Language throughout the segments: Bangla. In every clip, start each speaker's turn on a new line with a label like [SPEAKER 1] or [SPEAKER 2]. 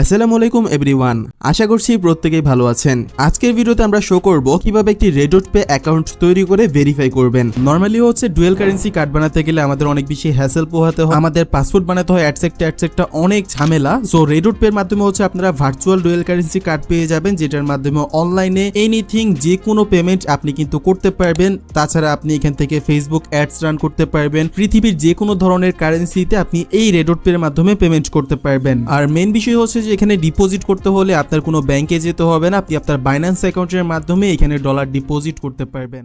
[SPEAKER 1] আসসালামু আলাইকুম, এভরিওয়ান। আশা করছি প্রত্যেকেই ভালো আছেন। আজকের ভিডিওতে আমরা শো করব কীভাবে একটি রেডোট পে অ্যাকাউন্ট তৈরি করে ভেরিফাই করবেন। নর্মালি হচ্ছে ডুয়েল কারেন্সি কার্ড বানাতে গেলে আমাদের অনেক বেশি হ্যাসেল পোহাতে হয়। আমাদের পাসপোর্ট বানাতে হয় অ্যাটসেক্টা অ্যাটসেক্টা অনেক ঝামেলা। সো রেডোট পে এর মাধ্যমে হচ্ছে আপনারা ভার্চুয়াল ডুয়েল কারেন্সি কার্ড পেয়ে যাবেন, যেটার মাধ্যমে অনলাইনে এনিথিং যে কোনো পেমেন্ট আপনি কিন্তু করতে পারবেন। তাছাড়া আপনি এখান থেকে ফেসবুক অ্যাডস রান করতে পারবেন। পৃথিবীর যে কোনো ধরনের কারেন্সিতে আপনি এই রেডোট পে এর মাধ্যমে পেমেন্ট করতে পারবেন। আর মেন বিষয় হচ্ছে যে এখানে ডিপোজিট করতে হলে আপনার কোনো ব্যাংকে যেতে হবে না, আপনি আপনার বাইন্যান্স অ্যাকাউন্টের মাধ্যমে এখানে ডলার ডিপোজিট করতে পারবেন।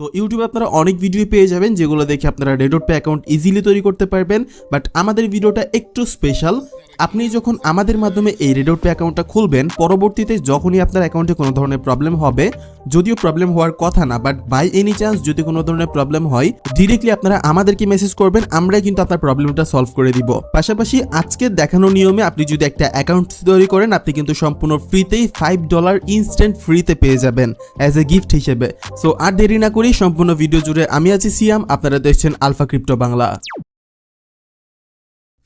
[SPEAKER 1] তো ইউটিউবে আপনারা অনেক ভিডিও পেয়ে যাবেন যেগুলো দেখে আপনারা রেডোট পে অ্যাকাউন্ট ইজিলি তৈরি করতে পারবেন বাট আমাদের ভিডিওটা একটু স্পেশাল আপনি যখন আমাদের মাধ্যমে এই রেডোট পে অ্যাকাউন্টটা খুলবেন, পরবর্তীতে যখনই আপনার অ্যাকাউন্টে কোনো ধরনের প্রবলেম হবে, যদিও প্রবলেম হওয়ার কথা না বাট বাই এনি চান্স যদি কোনো ধরনের প্রবলেম হয় ডিরেক্টলি আপনারা আমাদেরকে মেসেজ করবেন, আমরাই কিন্তু আপনার প্রবলেমটা সলভ করে দিব। পাশাপাশি আজকে দেখানো নিয়মে আপনি যদি একটা অ্যাকাউন্ট তৈরি করেন, আপনি কিন্তু সম্পূর্ণ ফ্রিতেই ফাইভ ডলার ইনস্ট্যান্ট ফ্রিতে পেয়ে যাবেন অ্যাজ এ গিফট হিসেবে। সো আর দেরি না করি সম্পূর্ণ ভিডিও জুড়ে আমি আছি সিয়াম, আপনারা দেখছেন Alpha Crypto Bangla.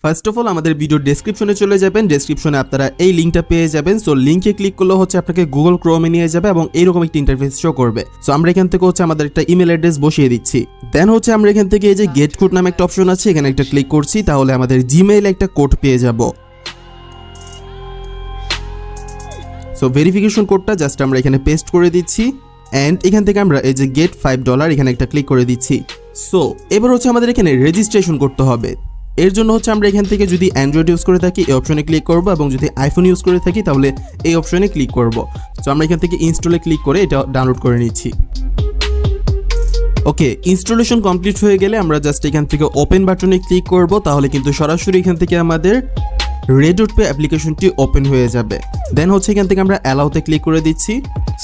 [SPEAKER 1] First of all আমাদের ভিডিও ডেসক্রিপশনে চলে যাবেন। ডেসক্রিপশনে আপনারা এই লিঙ্কটা পেয়ে যাবেন। সো লিঙ্কে ক্লিক করলে হচ্ছে আপনাকে গুগল ক্রোমে নিয়ে যাবে এবং এইরকম একটি ইন্টারফেস শো করবে। সো আমরা এখান থেকে হচ্ছে আমাদের একটা ইমেল অ্যাড্রেস বসিয়ে দিচ্ছি। দেন হচ্ছে আমরা এখান থেকে এই যে গেট কোড নামে একটা অপশন আছে, এখানে একটা ক্লিক করছি, তাহলে আমাদের জিমেইল একটা কোড পেয়ে যাব। সো ভেরিফিকেশন কোডটা জাস্ট আমরা এখানে পেস্ট করে দিচ্ছি। অ্যান্ড এখান থেকে আমরা এই যে গেট ফাইভ ডলার এখানে একটা ক্লিক করে দিচ্ছি। সো এবার হচ্ছে আমাদের এখানে রেজিস্ট্রেশন করতে হবে। এর জন্য হচ্ছে আমরা এখান থেকে যদি অ্যান্ড্রয়েড ইউজ করে থাকি, এই অপশনে ক্লিক করব এবং যদি আইফোন ইউজ করে থাকি, তাহলে এই অপশনে ক্লিক করব। তো আমরা এখান থেকে ইনস্টলে ক্লিক করে এটা ডাউনলোড করে নিচ্ছি। ওকে ইনস্টলেশন কমপ্লিট হয়ে গেলে আমরা জাস্ট এখান থেকে ওপেন বাটনে ক্লিক করব। তাহলে কিন্তু সরাসরি এখান থেকে আমাদের রেডোট পে অ্যাপ্লিকেশনটি ওপেন হয়ে যাবে। দেন হচ্ছে এখান থেকে আমরা অ্যালাউতে ক্লিক করে দিচ্ছি।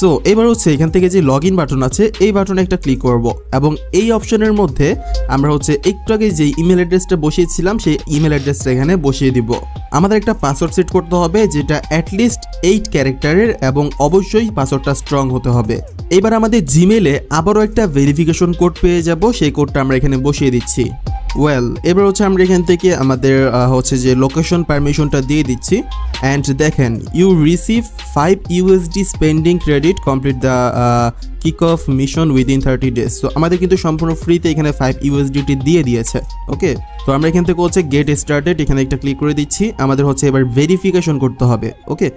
[SPEAKER 1] সো এবার হচ্ছে এখান থেকে যে লগ ইন বাটন আছে, এই বাটনে একটা ক্লিক করব। এবং এই অপশনের মধ্যে আমরা হচ্ছে একটু আগে যে ইমেল অ্যাড্রেসটা বসিয়েছিলাম, সেই ইমেল অ্যাড্রেসটা এখানে বসিয়ে দিব। আমাদের একটা পাসওয়ার্ড সেট করতে হবে, যেটা অ্যাটলিস্ট এইট ক্যারেক্টারের এবং অবশ্যই পাসওয়ার্ডটা স্ট্রং হতে হবে। এবার আমাদের জিমেলে আবারও একটা ভেরিফিকেশন কোড পেয়ে যাব, সেই কোডটা আমরা এখানে বসিয়ে দিচ্ছি। ওয়েল এবার হচ্ছে আমরা এখান থেকে আমাদের হচ্ছে যে লোকেশন পারমিশনটা দিয়ে দিচ্ছি। অ্যান্ড দেখেন you receive five USD spending credit complete the kick off mission within thirty days তো আমাদের কিন্তু সম্পূর্ণ ফ্রিতে এখানে ফাইভ ইউএসডিটি দিয়ে দিয়েছে ওকে তো আমরা এখান থেকে হচ্ছে গেট স্টার্টেড এখানে একটা ক্লিক করে দিচ্ছি। আমাদের হচ্ছে এবার ভেরিফিকেশন করতে হবে ওকে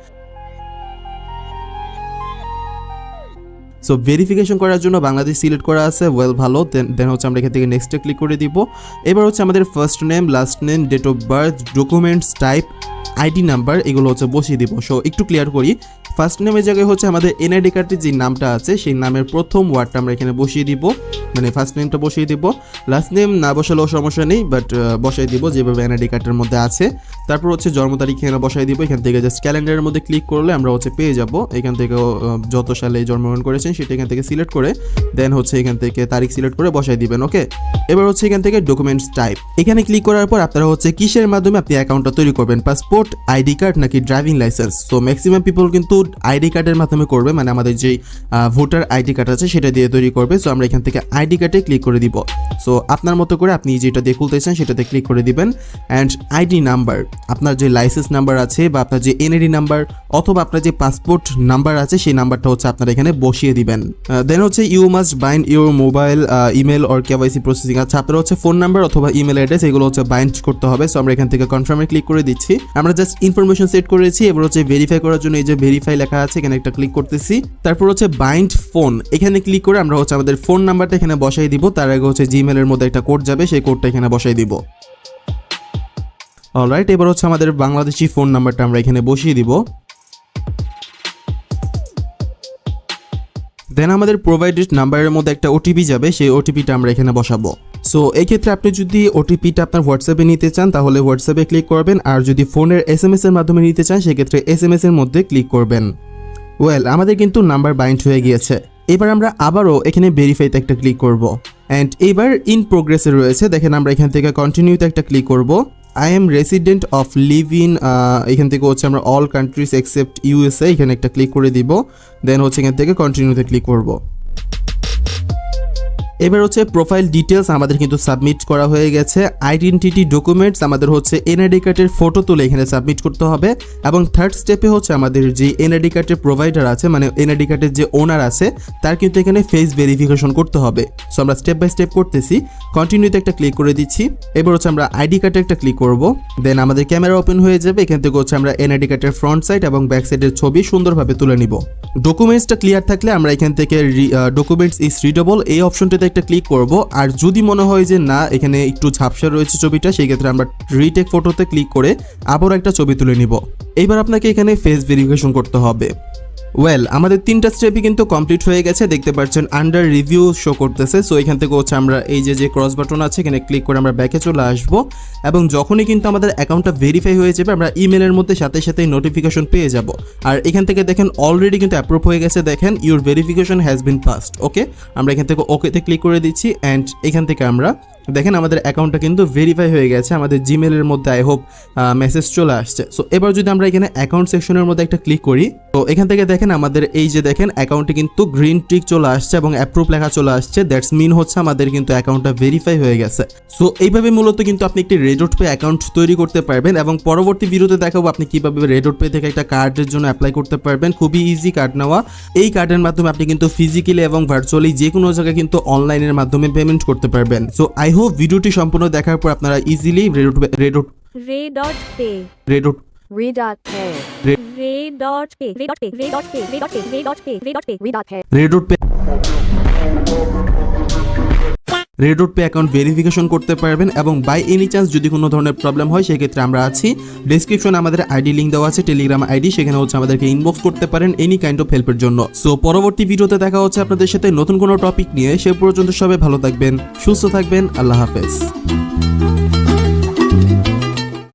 [SPEAKER 1] সো ভেরিফিকেশন করার জন্য বাংলাদেশ সিলেক্ট করা আছে ওয়েল ভালো। দেন হচ্ছে আমরা এখান থেকে নেক্সটে ক্লিক করে দিব। এবার হচ্ছে আমাদের first name last name date of birth documents type ID number, এগুলো হচ্ছে বসিয়ে দিব। সো একটু ক্লিয়ার করি। ফার্স্ট নেমের জায়গায় হচ্ছে আমাদের এনআইডি কার্ডের যে নামটা আছে, সেই নামের প্রথম ওয়ার্ডটা আমরা এখানে বসিয়ে দিব। মানে ফার্স্ট নেমটা বসিয়ে দিব। লাস্ট নেম না বসালেও সমস্যা নেই বাট বসাই দিব যেভাবে এনআইডি কার্ডের মধ্যে আছে। তারপর হচ্ছে জন্ম তারিখ এখানে বসাই দিব। এখান থেকে জাস্ট ক্যালেন্ডারের মধ্যে ক্লিক করলে আমরা হচ্ছে পেয়ে যাব। এখান থেকে যত সালে জন্মগ্রহণ করেছেন সেটা এখান থেকে সিলেক্ট করে দেন হচ্ছে এখান থেকে তারিখ সিলেক্ট করে বসাই দিবেন ওকে এবার হচ্ছে এখান থেকে ডকুমেন্টস টাইপ এখানে ক্লিক করার পর আপনারা হচ্ছে কিসের মাধ্যমে আপনি অ্যাকাউন্টটা তৈরি করবেন? পাসপোর্ট আইডি কার্ড নাকি ড্রাইভিং লাইসেন্স তো ম্যাক্সিমাম পিপল কিন্তু আইডি কার্ডের মাধ্যমে করবে মানে আমাদের যে ভোটার আইডি কার্ড আছে সেটা দিয়ে তৈরি করবে। সো আমরা এখান থেকে আইডি কার্ডে ক্লিক করে দিব। সো আপনার মতো করে আপনি যেটা দিয়ে খুলতে চান সেটাতে ক্লিক করে দিবেন। অ্যান্ড আইডি নাম্বার আপনার যে লাইসেন্স নাম্বার আছে বা আপনার যে এনআইডি নাম্বার অথবা আপনার যে পাসপোর্ট নাম্বার আছে, সেই নাম্বারটা হচ্ছে আপনারা এখানে বসিয়ে দিবেন। দেন হচ্ছে you must bind your mobile email or KYC processing আচ্ছা আপনার হচ্ছে ফোন নাম্বার অথবা ইমেল অ্যাড্রেস এগুলো হচ্ছে বাইন্ড করতে হবে। সো আমরা এখান থেকে কনফার্মে ক্লিক করে দিচ্ছি। আমরা জাস্ট ইনফরমেশন সেট করেছি, এবার হচ্ছে ভেরিফাই করার জন্য এই যে ভেরিফাই লেখা আছে, এখানে একটা ক্লিক করতেছি। তারপর হচ্ছে বাইন্ড ফোন এখানে ক্লিক করে আমরা হচ্ছে আমাদের ফোন নাম্বারটা এখানে বসাই দিব, তার আগে হচ্ছে জিমেলের মধ্যে একটা কোড যাবে, সেই কোডটা এখানে বসাই দিব। অলরাইট এবার হচ্ছে আমাদের বাংলাদেশি ফোন নাম্বারটা আমরা এখানে বসিয়ে দিব। দেন আমাদের প্রোভাইডেড নাম্বারের মধ্যে একটা ওটিপি যাবে, সেই ওটিপিটা আমরা এখানে বসাবো। সো এই ক্ষেত্রে আপনি যদি ওটিপিটা আপনার হোয়াটসঅ্যাপে নিতে চান, তাহলে হোয়াটসঅ্যাপে ক্লিক করবেন। আর যদি ফোনের এস এম এর মাধ্যমে নিতে চান, সেক্ষেত্রে এস এম এর মধ্যে ক্লিক করবেন। ওয়েল আমাদের কিন্তু নাম্বার বাইন্ড হয়ে গিয়েছে। এবার আমরা আবারও এখানে ভেরিফাইতে একটা ক্লিক করব। অ্যান্ড এবার ইন প্রোগ্রেসে রয়েছে। দেখেন আমরা এখান থেকে কন্টিনিউতে একটা ক্লিক করব। I am resident of live in এখান থেকে হচ্ছে আমরা অল কান্ট্রিজ এক্সেপ্ট ইউএসএ এখানে একটা ক্লিক করে দিব। দেন হচ্ছে এখান থেকে কন্টিনিউতে ক্লিক করব। এবার হচ্ছে প্রোফাইল ডিটেলস আমাদের কিন্তু সাবমিট করা হয়ে গেছে। আইডেন্টিটি ডকুমেন্টস আমাদের হচ্ছে এনআইডি কার্ডের ফটো তুলে এখানে সাবমিট করতে হবে। এবং থার্ড স্টেপে হচ্ছে আমাদের যে এনআইডি কার্ডের প্রোভাইডার আছে মানে এনআইডি কার্ডের যে ওনার আছে, তার কিন্তু এখানে ফেস ভেরিফিকেশন করতে হবে। সো আমরা স্টেপ বাই স্টেপ করতেছি। কন্টিনিউতে একটা ক্লিক করে দিচ্ছি। এবার হচ্ছে আমরা আইডি কার্ডে একটা ক্লিক করব। দেন আমাদের ক্যামেরা ওপেন হয়ে যাবে। এখান থেকে হচ্ছে আমরা এনআইডি কার্ডের ফ্রন্ট সাইড এবং ব্যাক সাইডের ছবি সুন্দরভাবে তুলে নিব। ডকুমেন্টসটা ক্লিয়ার থাকলে আমরা এখান থেকে ডকুমেন্টস ইজ রিডেবল এই অপশনটাতে একটা ক্লিক করব। আর যদি মনে হয় যে না, এখানে একটু ঝাপসা রয়েছে ছবিটা, সেই ক্ষেত্রে আমরা রিটেক ফটোতে ক্লিক করে আবার একটা ছবি তুলে নিব। এবার আপনাকে এখানে ফেস ভেরিফিকেশন করতে হবে। ওয়েল আমাদের তিনটা স্টেপই কিন্তু কমপ্লিট হয়ে গেছে। দেখতে পাচ্ছেন আন্ডার রিভিউ শো করতেছে। সো এখান থেকে হচ্ছে আমরা এই যে যে ক্রস বাটন আছে, এখানে ক্লিক করে আমরা ব্যাকে চলে আসব। এবং যখনই কিন্তু আমাদের অ্যাকাউন্টটা ভেরিফাই হয়ে যাবে, আমরা ইমেলের মধ্যে সাথে সাথে নোটিফিকেশন পেয়ে যাব। আর এখান থেকে দেখেন অলরেডি কিন্তু অ্যাপ্রুভ হয়ে গেছে। দেখেন your verification has been passed okay আমরা এখান থেকে ওকেতে ক্লিক করে দিচ্ছি অ্যান্ড এখান থেকে আমরা দেখেন আমাদের অ্যাকাউন্টটা কিন্তু ভেরিফাই হয়ে গেছে, আমাদের জিমেলের মধ্যে আই হোপ মেসেজ চলে আসছে। সো এবার যদি আমরা এখানে অ্যাকাউন্ট সেকশনের মধ্যে একটা ক্লিক করি, তো এখান থেকে দেখেন আমাদের এই যে দেখেন অ্যাকাউন্টে কিন্তু গ্রিন টিক চলে আসছে এবং অ্যাপ্রুভ লেখা চলে আসছে। দ্যাটস মিন হচ্ছে আমাদের কিন্তু অ্যাকাউন্টটা ভেরিফাই হয়ে গেছে। সো এইভাবে মূলত কিন্তু আপনি একটি রেডোট পে অ্যাকাউন্ট তৈরি করতে পারবেন এবং পরবর্তী ভিডিওতে দেখাবো আপনি কীভাবে রেডোট পে থেকে একটা কার্ডের জন্য অ্যাপ্লাই করতে পারবেন। খুবই ইজি কার্ড নেওয়া। এই কার্ডের মাধ্যমে আপনি কিন্তু ফিজিক্যালি এবং ভার্চুয়ালি যে কোনো জায়গায় কিন্তু অনলাইনের মাধ্যমে পেমেন্ট করতে পারবেন। সো আই হোপ ভিডিওটি সম্পূর্ণ দেখার পর আপনারা easily RedotPay
[SPEAKER 2] RedotPay
[SPEAKER 1] RedotPay
[SPEAKER 2] RedotPay RedotPay RedotPay RedotPay RedotPay RedotPay RedotPay RedotPay
[SPEAKER 3] RedotPay RedotPay
[SPEAKER 1] RedotPay pay RedotPay account verification করতে পারবেন এবং বাই এনি চান্স যদি কোনো ধরনের প্রবলেম হয়, সেক্ষেত্রে আমরা আছি। ডিসক্রিপশনে আমাদের আইডি লিঙ্ক দেওয়া আছে টেলিগ্রাম আইডি সেখানে হচ্ছে আমাদেরকে ইনবক্স করতে পারেন এনি কাইন্ড অফ হেল্পের জন্য। সো পরবর্তী ভিডিওতে দেখা হচ্ছে আপনাদের সাথে নতুন কোনো টপিক নিয়ে। সে পর্যন্ত সবাই ভালো থাকবেন, সুস্থ থাকবেন, আল্লাহ হাফেজ।